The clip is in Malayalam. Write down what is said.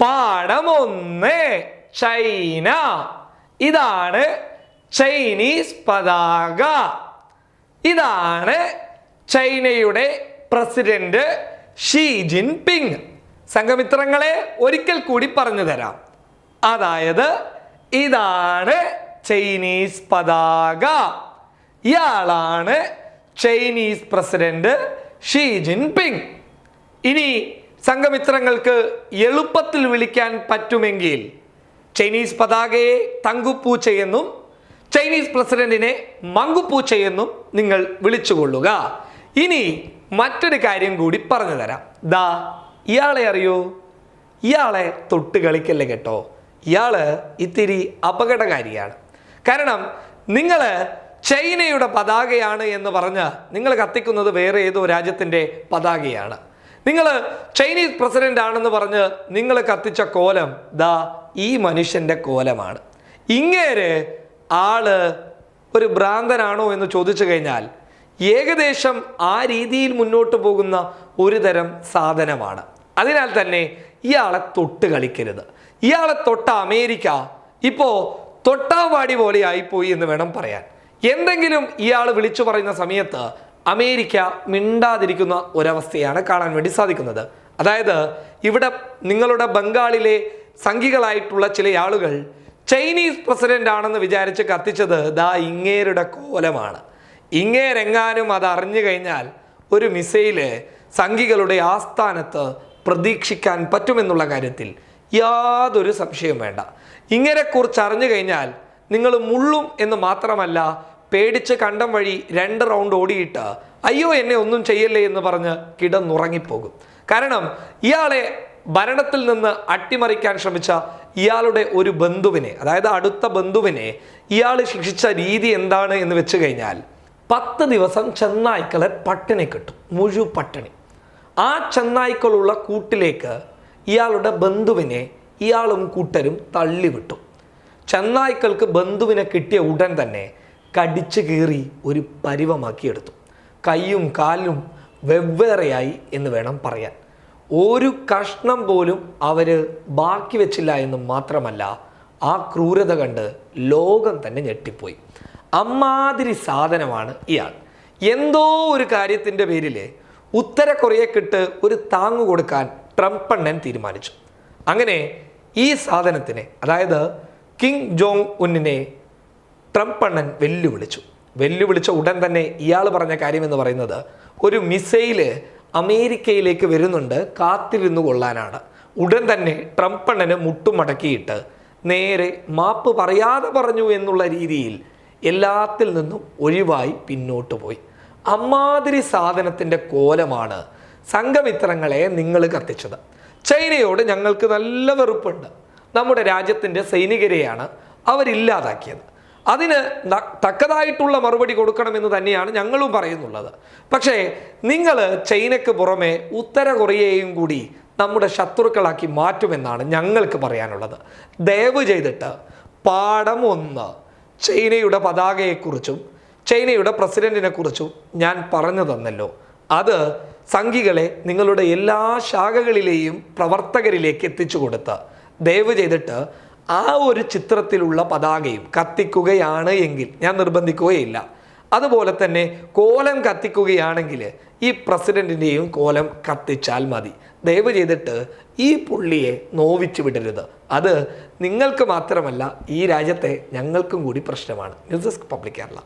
പാഠം ഒന്ന് ചൈന. ഇതാണ് ചൈനീസ് പതാക. ഇതാണ് ചൈനയുടെ പ്രസിഡന്റ് ഷീ ജിൻപിങ്. സംഘമിത്രങ്ങളെ ഒരിക്കൽ കൂടി പറഞ്ഞു തരാം. അതായത് ഇതാണ് ചൈനീസ് പതാക. ഇയാളാണ് ചൈനീസ് പ്രസിഡന്റ് ഷീ ജിൻപിങ്. ഇനി സംഘമിത്രങ്ങൾക്ക് എളുപ്പത്തിൽ വിളിക്കാൻ പറ്റുമെങ്കിൽ ചൈനീസ് പതാകയെ തങ്കുപ്പൂച്ചയെന്നും ചൈനീസ് പ്രസിഡന്റിനെ മങ്കുപ്പൂച്ചയെന്നും നിങ്ങൾ വിളിച്ചുകൊള്ളുക. ഇനി മറ്റൊരു കാര്യം കൂടി പറഞ്ഞു തരാം. ദാ ഇയാളെ അറിയോ? ഇയാളെ തൊട്ട് കളിക്കല്ലേ കേട്ടോ? ഇയാൾ ഇത്തിരി അപകടകാരിയാണ്. കാരണം നിങ്ങൾ ചൈനയുടെ പതാകയാണ് എന്ന് പറഞ്ഞ് നിങ്ങൾ കത്തിക്കുന്നത് വേറെ ഏതോ രാജ്യത്തിന്റെ പതാകയാണ്. നിങ്ങൾ ചൈനീസ് പ്രസിഡന്റ് ആണെന്ന് പറഞ്ഞ് നിങ്ങൾ കത്തിച്ച കോലം ദാ ഈ മനുഷ്യന്റെ കോലമാണ്. ഇങ്ങേരെ ആൾ ഒരു ഭ്രാന്തനാണോ എന്ന് ചോദിച്ചു കഴിഞ്ഞാൽ ഏകദേശം ആ രീതിയിൽ മുന്നോട്ട് പോകുന്ന ഒരു തരം സാധനമാണ്. അതിനാൽ തന്നെ ഇയാളെ തൊട്ട് കളിക്കരുത്. ഇയാളെ തൊട്ട അമേരിക്ക ഇപ്പോൾ തൊട്ടാവാടി പോലെ ആയിപ്പോയി എന്ന് വേണം പറയാൻ. എന്തെങ്കിലും ഇയാൾ വിളിച്ചു പറയുന്ന സമയത്ത് അമേരിക്ക മിണ്ടാതിരിക്കുന്ന ഒരവസ്ഥയാണ് കാണാൻ വേണ്ടി സാധിക്കുന്നത്. അതായത് ഇവിടെ നിങ്ങളുടെ ബംഗാളിലെ സംഘികളായിട്ടുള്ള ചില ആളുകൾ ചൈനീസ് പ്രസിഡന്റ് ആണെന്ന് വിചാരിച്ച് കത്തിച്ചത് ദാ ഇങ്ങേരുടെ കോലമാണ്. ഇങ്ങേരെങ്ങാനും അത് അറിഞ്ഞു കഴിഞ്ഞാൽ ഒരു മിസൈൽ സംഘികളുടെ ആസ്ഥാനത്ത് പ്രതീക്ഷിക്കാൻ പറ്റുമെന്നുള്ള കാര്യത്തിൽ യാതൊരു സംശയവും വേണ്ട. ഇങ്ങനെക്കുറിച്ച് അറിഞ്ഞു കഴിഞ്ഞാൽ നിങ്ങൾ മുള്ളും എന്ന് മാത്രമല്ല പേടിച്ച് കണ്ടം വഴി രണ്ട് റൗണ്ട് ഓടിയിട്ട് അയ്യോ എന്നെ ഒന്നും ചെയ്യല്ലേ എന്ന് പറഞ്ഞ് കിടന്നുറങ്ങിപ്പോകും. കാരണം ഇയാളെ ഭരണത്തിൽ നിന്ന് അട്ടിമറിക്കാൻ ശ്രമിച്ച ഇയാളുടെ ഒരു ബന്ധുവിനെ അതായത് അടുത്ത ബന്ധുവിനെ ഇയാൾ ശിക്ഷിച്ച രീതി എന്താണ് എന്ന് വെച്ച് കഴിഞ്ഞാൽ പത്ത് ദിവസം ചെന്നായ്ക്കളെ പട്ടിണി കിട്ടും മുഴു പട്ടിണി. ആ ചെന്നായ്ക്കളുള്ള കൂട്ടിലേക്ക് ഇയാളുടെ ബന്ധുവിനെ ഇയാളും കൂട്ടരും തള്ളിവിട്ടു. ചെന്നായ്ക്കൾക്ക് ബന്ധുവിനെ കിട്ടിയ ഉടൻ തന്നെ കടിച്ചു കീറി ഒരു പരിവമാക്കിയെടുത്തു. കൈയും കാലും വെവ്വേറെയായി എന്ന് വേണം പറയാൻ. ഒരു കഷ്ണം പോലും അവർ ബാക്കി വെച്ചില്ല എന്ന് മാത്രമല്ല ആ ക്രൂരത കണ്ട് ലോകം തന്നെ ഞെട്ടിപ്പോയി. അമ്മാതിരി സാധനമാണ് ഇയാൾ. എന്തോ ഒരു കാര്യത്തിന്റെ പേരിൽ ഉത്തര കൊറിയക്കിട്ട് ഒരു താങ്ങു കൊടുക്കാൻ ട്രംപ് അണ്ണൻ തീരുമാനിച്ചു. അങ്ങനെ ഈ സാധനത്തിനെ അതായത് കിങ് ജോങ് ഉന്നിനെ ട്രംപ് അണ്ണൻ വെല്ലുവിളിച്ചു. വെല്ലുവിളിച്ച ഉടൻ തന്നെ ഇയാൾ പറഞ്ഞ കാര്യം എന്ന് പറയുന്നത് ഒരു മിസൈൽ അമേരിക്കയിലേക്ക് വരുന്നുണ്ട് കാത്തിരുന്നു കൊള്ളാനാണ്. ഉടൻ തന്നെ ട്രംപ് അണ്ണന് മുട്ടുമടക്കിയിട്ട് നേരെ മാപ്പ് പറയാതെ പറഞ്ഞു എന്നുള്ള രീതിയിൽ എല്ലാത്തിൽ നിന്നും ഒഴിവായി പിന്നോട്ട് പോയി. അമ്മാതിരി സാധനത്തിന്റെ കോലമാണ് സംഘമിത്രങ്ങളെ നിങ്ങൾ കത്തിച്ചത്. ചൈനയോട് ഞങ്ങൾക്ക് നല്ല വെറുപ്പുണ്ട്. നമ്മുടെ രാജ്യത്തിന്റെ സൈനികരെയാണ് അവരില്ലാതാക്കിയത്. അതിന് തക്കതായിട്ടുള്ള മറുപടി കൊടുക്കണമെന്ന് തന്നെയാണ് ഞങ്ങളും പറയുന്നുള്ളത്. പക്ഷേ നിങ്ങൾ ചൈനയ്ക്ക് പുറമെ ഉത്തര കൊറിയയെയും കൂടി നമ്മുടെ ശത്രുക്കളാക്കി മാറ്റുമെന്നാണ് ഞങ്ങൾക്ക് പറയാനുള്ളത്. ദയവ് ചെയ്തിട്ട് പാഠം ഒന്ന് ചൈനയുടെ പതാകയെക്കുറിച്ചും ചൈനയുടെ പ്രസിഡന്റിനെ കുറിച്ചും ഞാൻ പറഞ്ഞു തന്നല്ലോ. അത് സംഘികളെ നിങ്ങളുടെ എല്ലാ ശാഖകളിലെയും പ്രവർത്തകരിലേക്ക് എത്തിച്ചു കൊടുത്ത് ദയവ് ചെയ്തിട്ട് ആ ഒരു ചിത്രത്തിലുള്ള പതാകയും കത്തിക്കുകയാണ് എങ്കിൽ ഞാൻ നിർബന്ധിക്കുകയില്ല. അതുപോലെ തന്നെ കോലം കത്തിക്കുകയാണെങ്കിൽ ഈ പ്രസിഡന്റിന്റെയും കോലം കത്തിച്ചാൽ മതി. ദയവ് ചെയ്തിട്ട് ഈ പുള്ളിയെ നോവിച്ചു വിടരുത്. അത് നിങ്ങൾക്ക് മാത്രമല്ല ഈ രാജ്യത്തെ ഞങ്ങൾക്കും കൂടി പ്രശ്നമാണ്. News desk public Kerala.